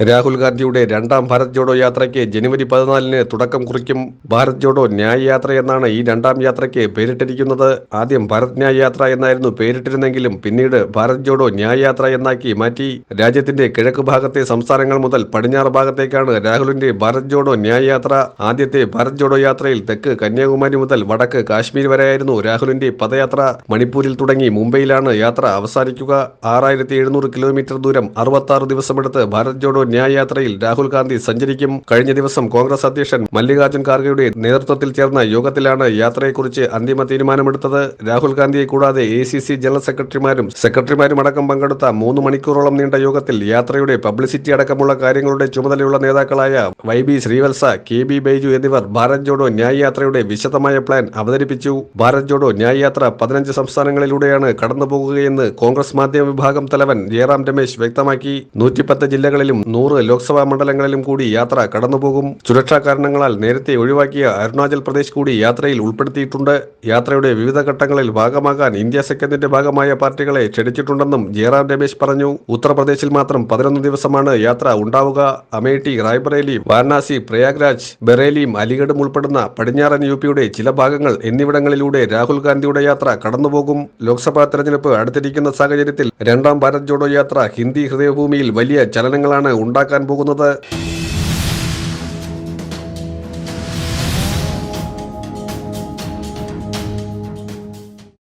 രാഹുൽ ഗാന്ധിയുടെ രണ്ടാം ഭാരത് ജോഡോ യാത്രയ്ക്ക് ജനുവരി പതിനാലിന് തുടക്കം കുറിക്കും ഭാരത് ജോഡോ ന്യായ യാത്ര എന്നാണ് ഈ രണ്ടാം യാത്രയ്ക്ക് പേരിട്ടിരിക്കുന്നത്. ആദ്യം ഭാരത് ന്യായ യാത്ര എന്നായിരുന്നു പേരിട്ടിരുന്നെങ്കിലും പിന്നീട് ഭാരത് ജോഡോ ന്യായ യാത്ര എന്നാക്കി മാറ്റി. രാജ്യത്തിന്റെ കിഴക്ക് ഭാഗത്തെ സംസ്ഥാനങ്ങൾ മുതൽ പടിഞ്ഞാറ് ഭാഗത്തേക്കാണ് രാഹുലിന്റെ ഭാരത് ജോഡോ ന്യായ യാത്ര. ആദ്യത്തെ ഭാരത് ജോഡോ യാത്രയിൽ തെക്ക് കന്യാകുമാരി മുതൽ വടക്ക് കാശ്മീർ വരെയായിരുന്നു രാഹുലിന്റെ പദയാത്ര. മണിപ്പൂരിൽ തുടങ്ങി മുംബൈയിലാണ് യാത്ര അവസാനിക്കുക. ആറായിരത്തി കിലോമീറ്റർ ദൂരം അറുപത്തി ദിവസമെടുത്ത് ഭാരത് ജോഡോ ന്യായ് യാത്രയിൽ രാഹുൽ ഗാന്ധി സഞ്ചരിക്കും. കഴിഞ്ഞ ദിവസം കോൺഗ്രസ് അധ്യക്ഷൻ മല്ലികാർജുൻ ഖാർഗെയുടെ നേതൃത്വത്തിൽ ചേർന്ന യോഗത്തിലാണ് യാത്രയെക്കുറിച്ച് അന്തിമ തീരുമാനമെടുത്തത്. രാഹുൽ ഗാന്ധിയെ കൂടാതെ എ സി സി ജനറൽ സെക്രട്ടറിമാരും സെക്രട്ടറിമാരും അടക്കം പങ്കെടുത്ത മൂന്ന് മണിക്കൂറോളം നീണ്ട യോഗത്തിൽ യാത്രയുടെ പബ്ലിസിറ്റി അടക്കമുള്ള കാര്യങ്ങളുടെ ചുമതലയുള്ള നേതാക്കളായ Y B Srivatsa K B Baiju എന്നിവർ ഭാരത് ജോഡോ ന്യായ യാത്രയുടെ വിശദമായ പ്ലാൻ അവതരിപ്പിച്ചു. ഭാരത് ജോഡോ ന്യായ യാത്ര പതിനഞ്ച് സംസ്ഥാനങ്ങളിലൂടെയാണ് കടന്നുപോകുകയെന്ന് കോൺഗ്രസ് മാധ്യമ വിഭാഗം തലവൻ ജയറാം രമേശ് വ്യക്തമാക്കി. നൂറ്റിപ്പത്ത് ജില്ലകളിലും നൂറ് ലോക്സഭാ മണ്ഡലങ്ങളിലും കൂടി യാത്ര കടന്നുപോകും. സുരക്ഷാ കാരണങ്ങളാൽ നേരത്തെ ഒഴിവാക്കിയ അരുണാചൽ പ്രദേശ് കൂടി യാത്രയിൽ ഉൾപ്പെടുത്തിയിട്ടുണ്ട്. യാത്രയുടെ വിവിധ ഘട്ടങ്ങളിൽ ഭാഗമാകാൻ ഇന്ത്യ സഖ്യത്തിന്റെ ഭാഗമായ പാർട്ടികളെ ക്ഷണിച്ചിട്ടുണ്ടെന്നും ജയറാം രമേശ് പറഞ്ഞു. ഉത്തർപ്രദേശിൽ മാത്രം പതിനൊന്ന് ദിവസമാണ് യാത്ര ഉണ്ടാവുക. അമേഠി റായ്ബറേലി വാരണാസി പ്രയാഗ്രാജ് ബറേലിയും അലിഗഡും ഉൾപ്പെടുന്ന പടിഞ്ഞാറൻ യു പിയുടെ ചില ഭാഗങ്ങൾ എന്നിവിടങ്ങളിലൂടെ രാഹുൽ ഗാന്ധിയുടെ യാത്ര കടന്നുപോകും. ലോക്സഭാ തെരഞ്ഞെടുപ്പ് അടുത്തിരിക്കുന്ന സാഹചര്യത്തിൽ രണ്ടാം ഭാരത് ജോഡോ യാത്ര ഹിന്ദി ഹൃദയഭൂമിയിൽ വലിയ ചലനങ്ങളാണ് ഉണ്ടാക്കാൻ പോകുന്നത്?